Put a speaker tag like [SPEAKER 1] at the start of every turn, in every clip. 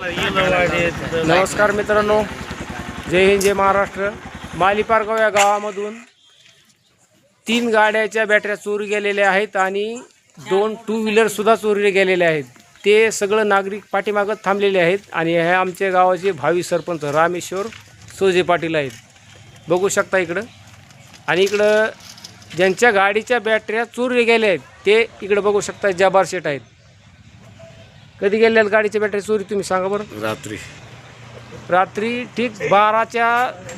[SPEAKER 1] नमस्कार मित्रांनो. जय हिंद जय महाराष्ट्र. मालीपारगाव या गावामधून तीन गाड्याच्या बॅटऱ्या चोरी गेलेल्या आहेत आणि दोन टू व्हीलरसुद्धा चोरीले गेलेले आहेत. ते सगळं नागरिक पाठीमागत थांबलेले आहेत आणि हे आमच्या गावाचे भावी सरपंच रामेश्वर सोजे पाटील आहेत. बघू शकता इकडं. आणि इकडं ज्यांच्या गाडीच्या बॅटऱ्या चोरीले गेल्या आहेत ते इकडं बघू शकता जबार शेट आहेत. कधी गेलेल्या गाडीच्या बॅटऱ्या चोरी तुम्ही सांगा बरं.
[SPEAKER 2] रात्री.
[SPEAKER 1] रात्री ठीक बाराच्या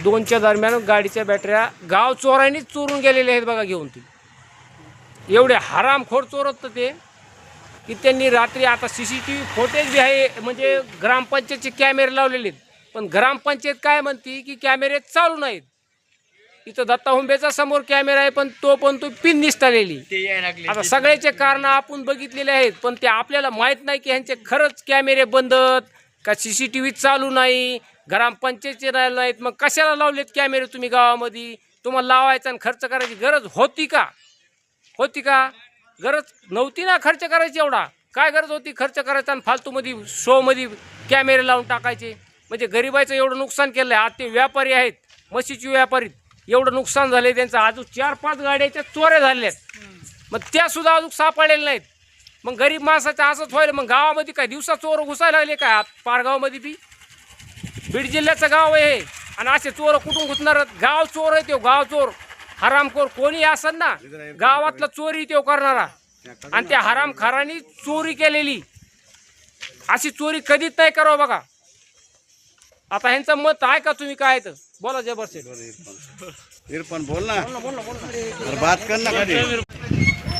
[SPEAKER 1] दोनच्या दरम्यान गाडीच्या बॅटऱ्या गाव चोरांनीच चोरून गेलेले आहेत बघा घेऊन ती. एवढे हरामखोर चोरत ते की त्यांनी रात्री आता C C T V footage बी आहे म्हणजे ग्रामपंचायतचे कॅमेरे लावलेले आहेत. पण ग्रामपंचायत काय म्हणते की कॅमेरे चालू नाहीत. इथं दत्ता हुंबेचा समोर कॅमेरा आहे पण तो पण तो पिन निसटलेली आता सगळ्याचे कारण आपण बघितलेले आहेत पण ते आपल्याला माहीत नाही की ह्यांचे खरंच कॅमेरे बंद का सी सी टी व्ही चालू नाही ग्रामपंचायतचे नाही- नाहीत. मग कशाला लावलेत कॅमेरे तुम्ही गावामध्ये? तुम्हाला लावायचा आणि खर्च करायची गरज होती का? होती का? गरज नव्हती ना खर्च करायची एवढा. काय गरज होती खर्च करायचा आणि फालतूमध्ये शोमध्ये कॅमेरे लावून टाकायचे? म्हणजे गरिबाचं एवढं नुकसान केलं आहे आज ते व्यापारी आहेत म्हशीचे व्यापारी एवढं नुकसान झालं त्यांचं. अजून चार पाच गाड्याच्या चोऱ्या झालेल्या आहेत. मग त्या सुद्धा अजून सापडलेल्या नाहीत. मग गरीब माणसाचं असंच व्हायला मग गावामध्ये काय दिवसा चोर घुसायला लागले काय? पारगावमध्ये बी? बीड जिल्ह्याचं गाव आहे हे. आणि असे चोर कुठून घुसणार? गाव चोर आहे तो गाव चोर. हरामखोर कोणी असन ना गावातला चोरी तो करणारा. आणि त्या हरामखारांनी चोरी केलेली. अशी चोरी कधीच नाही करावं बघा. आता ह्यांचं मत आहे का तुम्ही काय तर? बोला जबरसेठ
[SPEAKER 2] इरफान बोल ना. अरे बात कर ना कधी.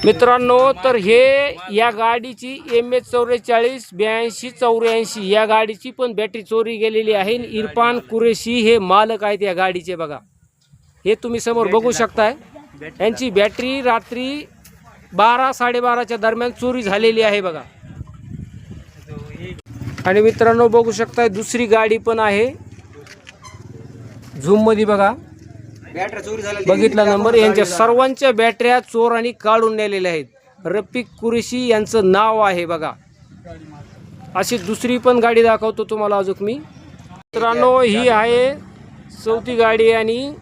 [SPEAKER 1] मित्रांनो तर हे या गाडीची एम एच चौवेचाळीस ब्याऐंशी चौऱ्याऐंशी या गाडीची पण बॅटरी चोरी गेलेली आहे. इरफान कुरेशी हे मालक आहेत या गाडीचे बघा. हे तुम्ही समोर बघू शकताय. यांची बॅटरी रात्री बारा साडेबाराच्या दरम्यान चोरी झालेली आहे बघा. आणि मित्रांनो बघू शकताय दुसरी गाडी पण आहे. झूममध्ये बघा. बघितला नंबर यांच्या सर्वांच्या बॅटऱ्या चोरांनी काढून नेलेल्या आहेत. रफिक कुरेशी यांचं नाव आहे बघा. अशी दुसरी पण गाडी दाखवतो तुम्हाला अजून मी. मित्रांनो ही आहे चौथी गाडी आणि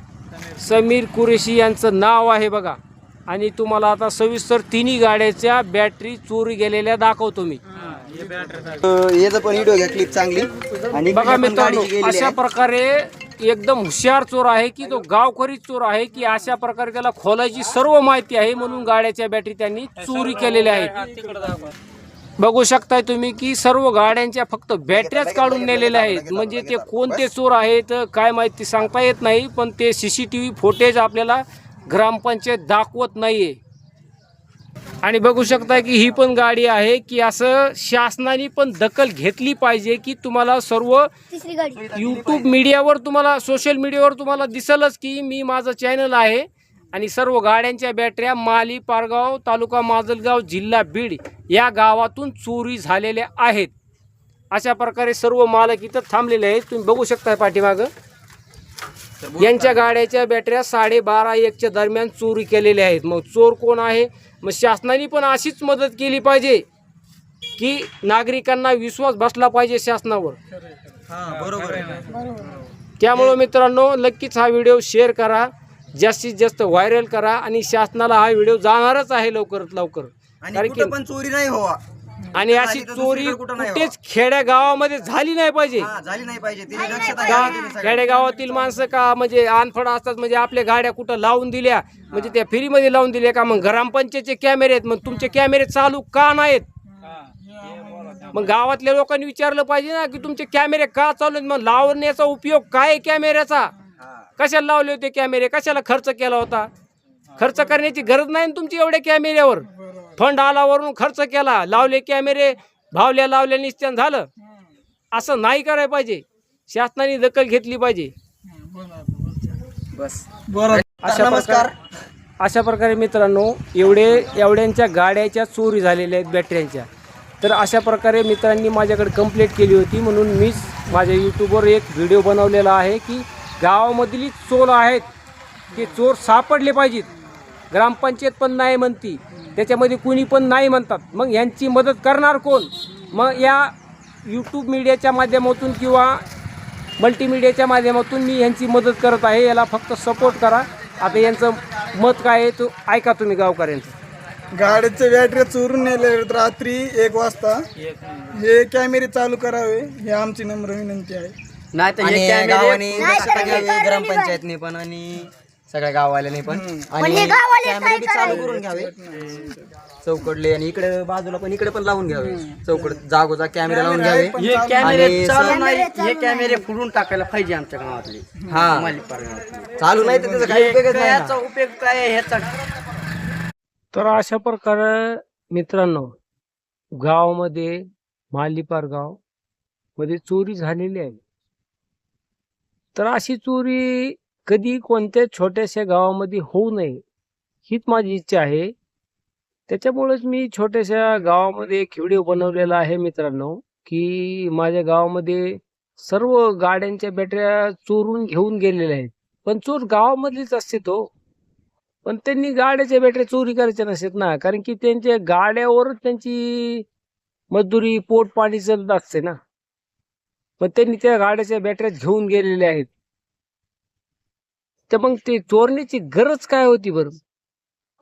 [SPEAKER 1] समीर कुरेशी यांचं नाव आहे बघा. आणि तुम्हाला आता सविस्तर तिन्ही गाड्याच्या बॅटरी चोरी गेलेल्या दाखवतो मी.
[SPEAKER 3] याचं पण व्हिडिओ घ्या क्लिप चांगली. आणि
[SPEAKER 1] बघा मित्रांनो अशा. प्रकारे एकदम हुशार चोर आहे की तो गावकरी चोर आहे की अशा प्रकारे त्याला खोलायची सर्व माहिती आहे म्हणून गाड्याच्या बॅटरी त्यांनी चोरी केलेल्या आहेत. बघू शकताय तुम्ही की सर्व गाड्यांच्या फक्त बॅटऱ्याच काढून नेलेल्या आहेत. म्हणजे ते कोणते चोर आहेत काय माहिती सांगता येत नाही पण ते C C T V footage आपल्याला ग्रामपंचायत दाखवत नाहीये. आणि बघू शकता की ही पण गाडी आहे की असं शासनाने पण दखल घेतली पाहिजे की तुम्हाला सर्व
[SPEAKER 4] तिसरी गाडी.
[SPEAKER 1] यूट्यूब मीडियावर तुम्हाला सोशल मीडियावर तुम्हाला दिसलच की मी माझं चॅनल आहे. आणि सर्व गाड्यांच्या बॅटऱ्या माली पारगाव तालुका माजलगाव जिल्हा बीड या गावातून चोरी झालेल्या आहेत. अशा प्रकारे सर्व मालक इथं थांबलेले आहेत. तुम्ही बघू शकता पाठीमागं. यांच्या गाड्याच्या बॅटऱ्या साडेबारा एकच्या दरम्यान चोरी केलेल्या आहेत. मग चोर कोण आहे? मग शासनाने पण अशीच मदत केली पाहिजे की नागरिकांना विश्वास बसला पाहिजे शासनावर.
[SPEAKER 3] बरोबर
[SPEAKER 1] त्यामुळं मित्रांनो नक्कीच हा व्हिडिओ शेअर करा जास्तीत जास्त व्हायरल करा आणि शासनाला हा व्हिडिओ जाणारच आहे लवकरात लवकर.
[SPEAKER 3] आणि
[SPEAKER 1] कारण
[SPEAKER 3] कुठं
[SPEAKER 1] की
[SPEAKER 3] पण चोरी नाही व्हावा.
[SPEAKER 1] आणि अशी चोरी कुठेच खेड्या गावामध्ये झाली नाही पाहिजे.
[SPEAKER 3] हा झाली नाही पाहिजे. तिने तिने.
[SPEAKER 1] खेडेगावातील माणसं का म्हणजे अनफड असतात म्हणजे आपल्या गाड्या कुठं लावून दिल्या म्हणजे त्या फ्रीमध्ये लावून दिल्या का? मग ग्रामपंचायतचे कॅमेरे आहेत मग तुमचे कॅमेरे चालू का नाहीत? मग गावातल्या लोकांनी विचारलं पाहिजे ना की तुमचे कॅमेरे का चालू आहेत? मग लावण्याचा उपयोग काय आहे कॅमेऱ्याचा?
[SPEAKER 3] हा.
[SPEAKER 1] कशाला लावले होते कॅमेरे? कशाला खर्च केला होता? खर्च करण्याची गरज नाही ना तुमची एवढ्या कॅमेऱ्यावर? फंड आला वरून खर्च केला लावले कॅमेरे भावल्या लावल्या निश्चय झालं. असं नाही करायला पाहिजे. शासनाने दखल घेतली पाहिजे.
[SPEAKER 3] बस.
[SPEAKER 1] अशा
[SPEAKER 3] नमस्कार.
[SPEAKER 1] प्रकारे अशा प्रकारे मित्रांनो एवढे एवढ्यांच्या गाड्याच्या चोरी झालेल्या आहेत बॅटऱ्यांच्या. तर अशा प्रकारे मित्रांनी माझ्याकडे कंप्लेंट केली होती म्हणून मीच माझ्या यूट्यूबवर एक व्हिडिओ बनवलेला आहे की गावामधली चोर आहेत. ते चोर सापडले पाहिजेत. ग्रामपंचायत पण नाही म्हणती. त्याच्यामध्ये कुणी पण नाही म्हणतात. मग यांची मदत करणार कोण? मग या यूट्यूब मीडियाच्या माध्यमातून किंवा मल्टीमीडियाच्या माध्यमातून मी यांची मदत करत आहे. याला फक्त सपोर्ट करा. आता यांचं मत काय आहे तो ऐका तुम्ही गावकऱ्यांचं.
[SPEAKER 4] गाड्याचे बॅटरी चोरून नेले रात्री एक वाजता. हे कॅमेरे चालू करावे हे आमची नम्र विनंती आहे.
[SPEAKER 3] नाही तर हे गावाने ग्रामपंचायतने पण आणि सगळ्या गाववाल्याने पण. आणि कॅमेरे बी चालू करून घ्यावे. चौकडले आणि इकडे बाजूला पण इकडे पण लावून घ्यावे. चौकड जागोजा कॅमेरे लावून घ्यावे.
[SPEAKER 5] हे कॅमेरे
[SPEAKER 3] आणि
[SPEAKER 5] चालू
[SPEAKER 3] स-
[SPEAKER 5] नाही हे कॅमेरे फोडून टाकायला पाहिजे आमच्या गावातले.
[SPEAKER 3] हा. चालू नाही तर त्याचा काही उपयोगच नाही
[SPEAKER 5] याचा
[SPEAKER 3] ना.
[SPEAKER 5] उपयोग काय आहे ह्याचा?
[SPEAKER 1] तर अशा प्रकारे मित्रांनो गावामध्ये मालिपार गावमध्ये चोरी झालेली आहे. तर अशी चोरी कधी कोणत्या छोट्याशा गावामध्ये होऊ नये हीच माझी इच्छा आहे. त्याच्यामुळेच मी छोट्याशा गावामध्ये एक व्हिडिओ बनवलेला आहे मित्रांनो की माझ्या गावामध्ये सर्व गाड्यांच्या बॅटऱ्या चोरून घेऊन गेलेल्या आहेत. पण चोर गावामधलीच असते तो हो. पण त्यांनी गाड्याच्या बॅटऱ्या चोरी करायच्या नसतात ना कारण की त्यांच्या गाड्यावरच त्यांची मजदुरी पोट पाणी चालत असते ना पण त्यांनी त्या गाड्याच्या बॅटऱ्या घेऊन गेलेल्या आहेत. तर मग ते चोरण्याची गरज काय होती बरं?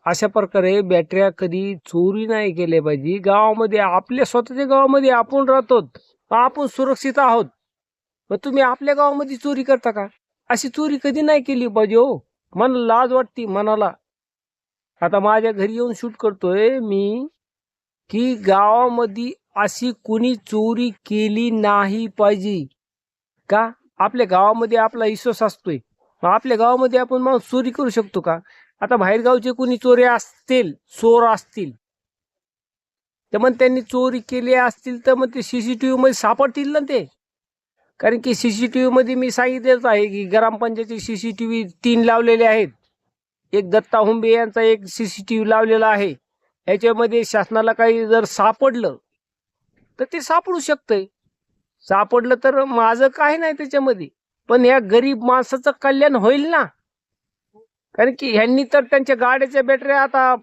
[SPEAKER 1] अशा प्रकारे बॅटऱ्या कधी चोरी नाही केल्या पाहिजे. गावामध्ये आपल्या स्वतःच्या गावामध्ये आपण राहतो आपण सुरक्षित आहोत. मग तुम्ही आपल्या गावामध्ये चोरी करता का? अशी चोरी कधी नाही केली पाहिजे हो. मला लाज वाटते मनाला. आता माझ्या घरी येऊन शूट करतोय मी की गावामध्ये अशी कुणी चोरी केली नाही पाहिजे. का? आपल्या गावामध्ये आपला विश्वास असतोय. मग आपल्या गावामध्ये आपण माणूस चोरी करू शकतो का? आता बाहेरगावचे कुणी चोरी असतील चोर असतील तर मग त्यांनी चोरी केली असतील तर मग ते सी सी टी मध्ये सापडतील ना ते. कारण की सी सी टी मध्ये मी सांगितलेच आहे की ग्रामपंचायती सी सी टी व्ही तीन लावलेले आहेत. एक दत्ता हुंबे यांचा एक सीसीटीव्ही लावलेला आहे. याच्यामध्ये शासनाला काही जर सापडलं तर ते सापडू शकतंय. सापडलं तर माझं काय नाही त्याच्यामध्ये. पण या गरीब माणसाचं कल्याण होईल ना? कारण की ह्यांनी तर त्यांच्या गाडीच्या बॅटऱ्या आता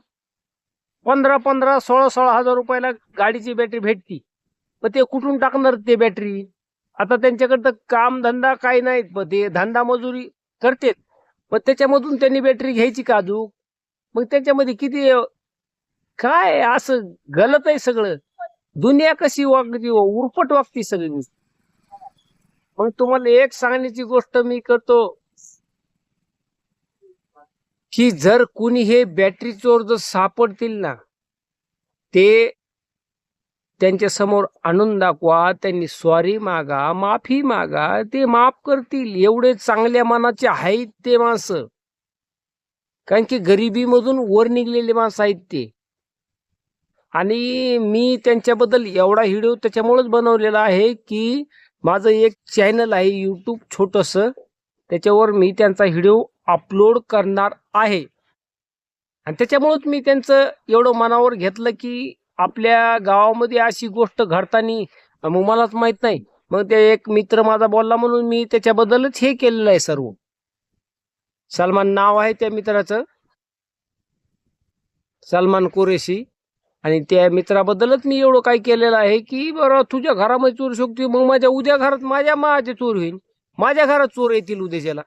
[SPEAKER 1] पंधरा पंधरा सोळा सोळा हजार रुपयाला गाडीची बॅटरी भेटती. पण ते कुठून टाकणार ते बॅटरी? आता त्यांच्याकडे तर काम धंदा काही नाही पण ते धंदा मजुरी करतेत. पण त्याच्यामधून त्यांनी बॅटरी घ्यायची का अजून? मग त्याच्यामध्ये किती काय असं गलत आहे सगळं? दुनिया कशी वागती उरपट वागती सगळी मग तुम्हाला एक सांगण्याची गोष्ट मी करतो. की जर कुणी हे बॅटरी चोर जर सापडतील ना ते त्यांच्यासमोर आणून दाखवा त्यांनी सॉरी मागा माफी मागा ते माफ करतील. एवढे चांगल्या मनाचे आहेत ते माणसं. कारण की गरिबीमधून वर निघलेले माणसं आहेत ते. आणि मी त्यांच्याबद्दल एवढा व्हिडिओ त्याच्यामुळेच बनवलेला आहे की माझं एक चॅनल आहे यूट्यूब छोटंसं. त्याच्यावर मी त्यांचा व्हिडिओ अपलोड करणार आहे. आणि त्याच्यामुळंच मी त्यांचं एवढं मनावर घेतलं की आपल्या गावामध्ये अशी गोष्ट घडताना मग मलाच माहीत नाही. मग ते एक मित्र माझा बोलला म्हणून मी त्याच्याबद्दलच हे केलेलं आहे सर्व. सलमान नाव आहे त्या मित्राचं. सलमान कुरेशी. आणि त्या मित्राबद्दलच मी एवढं काय केलेलं आहे की बरं तुझ्या घरामध्ये चोर शकते मग माझ्या उद्या घरात माझ्या माचे चोर होईल माझ्या घरात चोर येतील उद्याच्याला.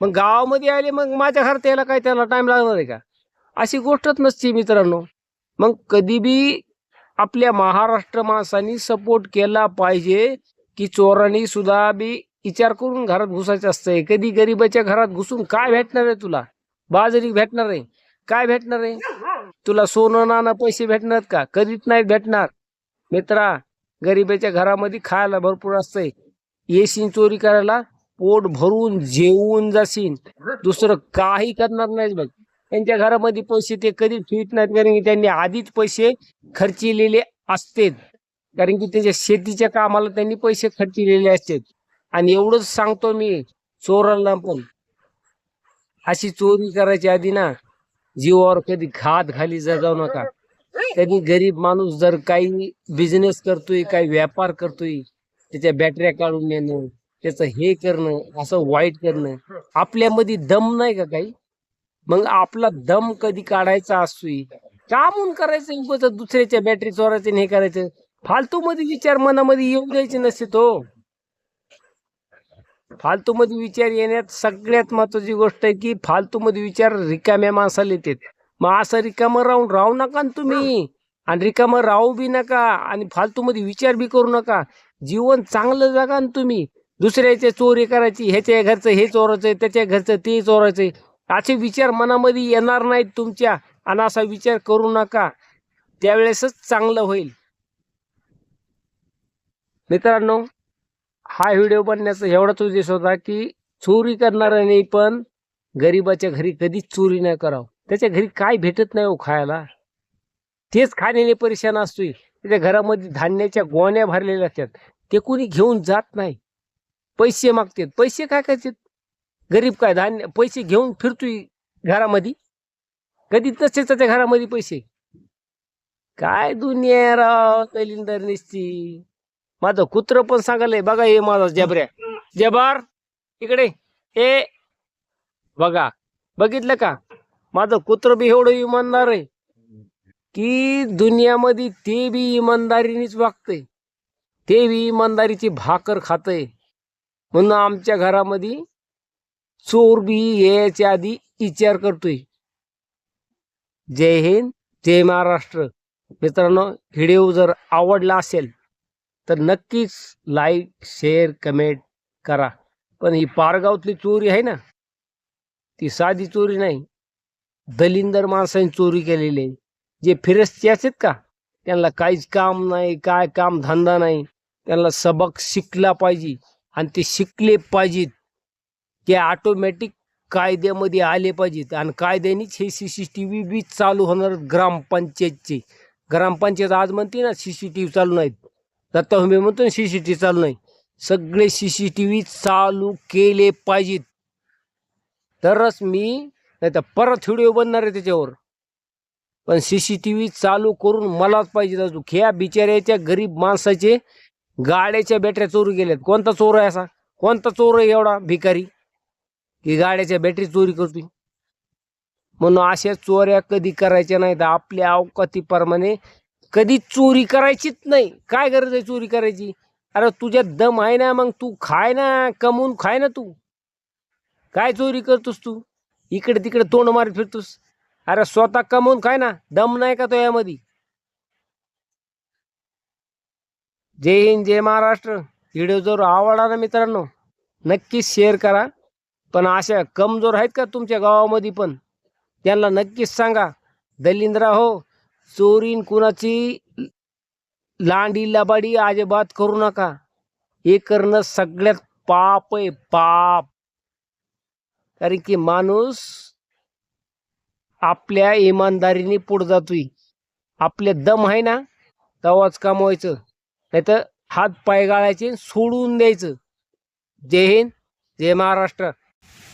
[SPEAKER 1] मग गावामध्ये आले मग माझ्या घरात यायला काय त्याला टाइम लागणार आहे का? अशी गोष्टच नसते मित्रांनो. मग कधी बी आपल्या महाराष्ट्र माणसांनी सपोर्ट केला पाहिजे की चोरांनी सुद्धा बी विचार करून घरात घुसायचं असतंय. कधी गरीबाच्या घरात घुसून काय भेटणार आहे तुला? बाजरी भेटणार आहे. काय भेटणार आहे? तुला सोनं नाणं पैसे भेटणार का? कधीच नाही भेटणार. मित्रा गरिबाच्या घरामध्ये खायला भरपूर असतंय. येशीन चोरी करायला पोट भरून जेवून जाशील दुसरं काही करणार नाही बघ. त्यांच्या घरामध्ये पैसे ते कधीच ठेवत नाहीत कारण की त्यांनी आधीच पैसे खर्चिलेले असतेत. कारण की त्याच्या शेतीच्या कामाला त्यांनी पैसे खर्चिलेले असतात. आणि एवढंच सांगतो मी चोरांना पण. अशी चोरी करायची आधी ना जीवावर कधी घात घाली जा जाऊ नका त्यांनी गरीब माणूस जर काही बिझनेस करतोय काही व्यापार करतोय त्याच्या बॅटऱ्या काढून नेणं त्याचं हे करणं असं वाईट करणं आपल्यामध्ये दम नाही का काही? मग आपला दम कधी काढायचा असतोय? का म्हणून करायचं उगाच दुसऱ्याच्या बॅटरी चोरायचं हे करायचं. फालतू मध्ये विचार मनामध्ये येऊ द्यायचे नसते तो. फालतू मध्ये विचार येण्यात सगळ्यात महत्वाची गोष्ट आहे की फालतू मध्ये विचार रिकाम्या माणसाला येतात. मग असं रिकामं राहून राहू नका ना तुम्ही. आणि रिकामं राहू बी नका आणि फालतू मध्ये विचार बी करू नका. जीवन चांगलं जगा ना तुम्ही. दुसऱ्याचे चोरी करायची ह्याच्या घरचं हे चोरायचं त्याच्या घरचं ते चोरायचं असे विचार मनामध्ये येणार नाहीत तुमच्या आणि असा विचार करू नका. त्यावेळेसच चांगलं होईल. मित्रांनो हा व्हिडिओ बनण्याचा एवढाच उद्देश होता की चोरी करणाऱ्याने पण गरिबाच्या घरी कधीच चोरी नाही करावं. त्याच्या घरी काय भेटत नाही हो खायला? तेच खाण्याने परेशान असतोय. त्याच्या घरामध्ये धान्याच्या गोण्या भरलेल्या असतात. ते कोणी घेऊन जात नाही. पैसे मागतात. पैसे काय करतात? गरीब काय धान्य पैसे घेऊन फिरतोय घरामध्ये? कधी तसेच त्याच्या घरामध्ये पैसे. काय दुनिया राव कलिंदर निसती. माझं कुत्र पण सांगायला बघा हे माझा जबऱ्या. जबार इकडे. हे बघा. बघितलं का? माझं कुत्र बी एवढं इमानदार आहे की दुनियामध्ये ते बी इमानदारीनेच वागतंय. ते बी इमानदारीची भाकर खातंय. म्हणून आमच्या घरामध्ये चोर बी यायच्या आधी विचार करतोय. जय हिंद जय महाराष्ट्र. मित्रांनो व्हिडिओ जर आवडला असेल तर नक्कीच लाईक शेअर कमेंट करा. पण ही पारगावातली चोरी आहे ना ती साधी चोरी नाही. दलिंदर माणसांनी चोरी केलेली आहे. जे फिरस्ती असतात का त्यांना काहीच काम नाही काय काम धंदा नाही. त्यांना सबक शिकला पाहिजे आणि ते शिकले पाहिजेत. ते ऑटोमॅटिक कायद्यामध्ये आले पाहिजेत आणि कायद्यानेच हे सी सी टी व्ही बी चालू होणार ग्रामपंचायतचे. ग्रामपंचायत आज म्हणते ना सी सी टी व्ही चालू नाहीत. दत्ताहुंबे म्हणतो ना सी सी टी व्ही चालू नाही. सगळे सी सी टी व्ही चालू केले पाहिजेत. तरच मी नाही तर परत व्हिडिओ बनणार आहे त्याच्यावर. पण सी सी टी व्ही चालू करून मलाच पाहिजे अजून. ह्या बिचाऱ्याच्या गरीब माणसाचे गाड्याच्या बॅटऱ्या चोरी गेल्यात कोणता चोर आहे असा? कोणता चोर आहे एवढा भिकारी? की गाड्याच्या बॅटरी चोरी करतोय? म्हणून अशा चोऱ्या कधी करायच्या नाहीत. आपल्या अवकातीप्रमाणे कधी चोरी करायचीच नाही. काय गरज आहे चोरी करायची? अरे तुझ्या दम आहे ना मग तू खाय ना कमवून खाय ना तू. काय चोरी करतोस तू? इकडे तिकडे तोंड मारत फिरतोस. अरे स्वतः कमवून खाय ना दम नाही का तो यामध्ये? जय हिंद जय महाराष्ट्र. व्हिडिओ जर आवडला ना मित्रांनो नक्कीच शेअर करा. पण अशा कमजोर आहेत का तुमच्या गावामध्ये पण? त्यांना नक्कीच सांगा. दलिंद्रा हो चोरीन कुणाची लांडी लबाडी अजिबात करू नका. हे करणं सगळ्यात पाप आहे पाप. कारण की माणूस आपल्या इमानदारीने पुढे जातोय. आपले दम आहे ना तवाच कमवायचं. नाही तर हात पाय गाळायचे सोडून द्यायचं. जय हिंद जय महाराष्ट्र.